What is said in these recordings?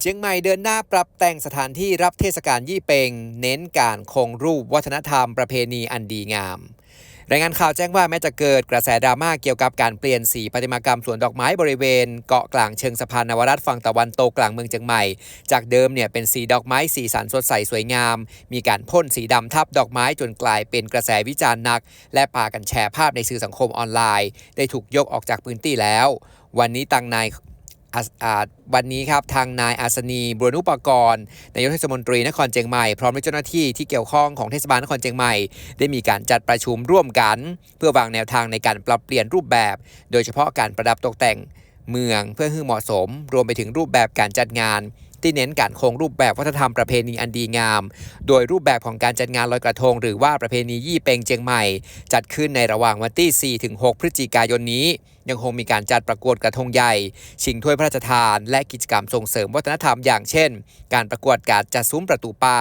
เชียงใหม่เดินหน้าปรับแต่งสถานที่รับเทศกาลยี่เปง เน้นการคงรูปวัฒนธรรมประเพณีอันดีงาม รายงานข่าวแจ้งว่าแม้จะเกิดกระแสดราม่าเกี่ยวกับการเปลี่ยนสีประติมากรรมสวนดอกไม้บริเวณ เกาะกลางเชิงสะพานนวรัตฝั่งตะวันตกกลางเมืองเชียงใหม่ จากเดิมเนี่ยเป็นสีดอกไม้สีสันสดใสสวยงาม มีการพ่นสีดำทับดอกไม้จนกลายเป็นกระแสวิจารณ์หนัก และพากันแชร์ภาพในสื่อสังคมออนไลน์ ได้ถูกยกออกจากพื้นที่แล้ว วันนี้ตังนาย วันนี้ครับทางนายอาสนีบุรณุปกรณ์นายกเทศมนตรีนครเชียงใหม่พร้อมด้วยเจ้าหน้าที่ที่เกี่ยวข้องของเทศบาลนครเชียงใหม่ ได้มีการจัดประชุมร่วมกัน เพื่อวางแนวทางในการปรับเปลี่ยนรูปแบบ โดยเฉพาะการประดับตกแต่งเมืองเพื่อให้เหมาะสม รวมไปถึงรูปแบบการจัดงาน ที่เน้นการคงรูปแบบวัฒนธรรมประเพณีอันดีงาม โดยรูปแบบของการจัดงานลอยกระทง หรือว่าประเพณียี่เปงเชียงใหม่ จัดขึ้นในระหว่างวันที่ 4-6 พฤศจิกายนนี้ ยังคงมีการจัดประกวดกระทงใหญ่ ชิงถ้วยพระราชทาน และกิจกรรมส่งเสริมวัฒนธรรมอย่างเช่น การประกวดการจัดซุ้มประตูป่า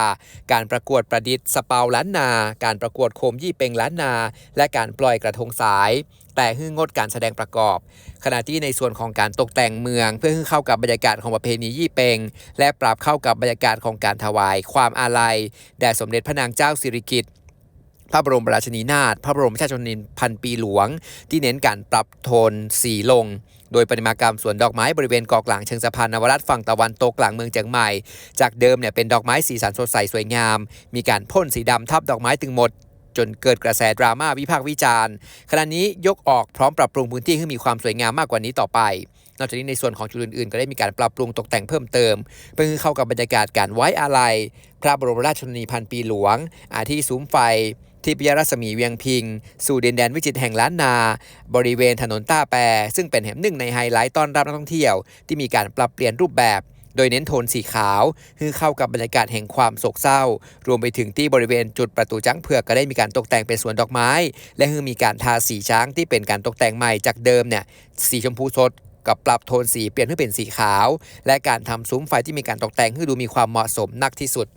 การประกวดประดิษฐ์สเปาล้านนา การประกวดโคมยี่เปงล้านนา และการปล่อยกระทงสาย แต่ให้งดการแสดงประกอบ ขณะที่ในส่วนของการตกแต่งเมือง เพื่อให้เข้ากับบรรยากาศของประเพณียี่เปง และปรับเข้ากับบรรยากาศของการถวาย ความอาลัยแด่สมเด็จพระนางเจ้าสิริกิติ์พระบรมราชินีนาถ พระบรมราชชนนีพันปีหลวง ที่เน้นการปรับโทนสีลง โดยปฏิมากรรมสวนดอกไม้บริเวณเกาะกลางเชิงสะพานนวรัตน์ฝั่งตะวันตกกลางเมืองเชียงใหม่ จากเดิมเนี่ยเป็นดอกไม้สีสันสดใสสวยงาม มีการพ่นสีดำทับดอกไม้ตึงหมด จนเกิดกระแสดราม่าวิพากษ์วิจารณ์ขณะนี้ยกออกพร้อมปรับปรุงพื้นที่ให้มีความสวยงามมากกว่านี้ต่อไป นอกจากนี้ในส่วนของจุดอื่นๆ ก็ได้มีการปรับปรุงตกแต่งเพิ่มเติม เพื่อเข้ากับบรรยากาศการไว้อาลัย พระบรมราชชนนีพันปีหลวง อาทิซุ้มไฟทิพยรัศมีเวียงพิง สู่ดินแดนวิจิตรแห่งล้านนา บริเวณถนนต้าแปรซึ่งเป็นแห่งหนึ่งในไฮไลท์ต้อนรับนักท่องเที่ยว ที่มีการปรับเปลี่ยนรูปแบบ โดยเน้นโทนสีขาวคือเข้ากับบรรยากาศแห่งความโศกเศร้า รวมไปถึงที่บริเวณจุดประตูจ้างเผือกก็ได้มีการตกแต่งเป็นสวนดอกไม้ และมีการทาสีช้างที่เป็นการตกแต่งใหม่จากเดิมเนี่ยสีชมพูสดกับปรับโทนสีเปลี่ยนให้เป็นสีขาว และการทำซุ้มไฟที่มีการตกแต่งให้ดูมีความเหมาะสมนักที่สุด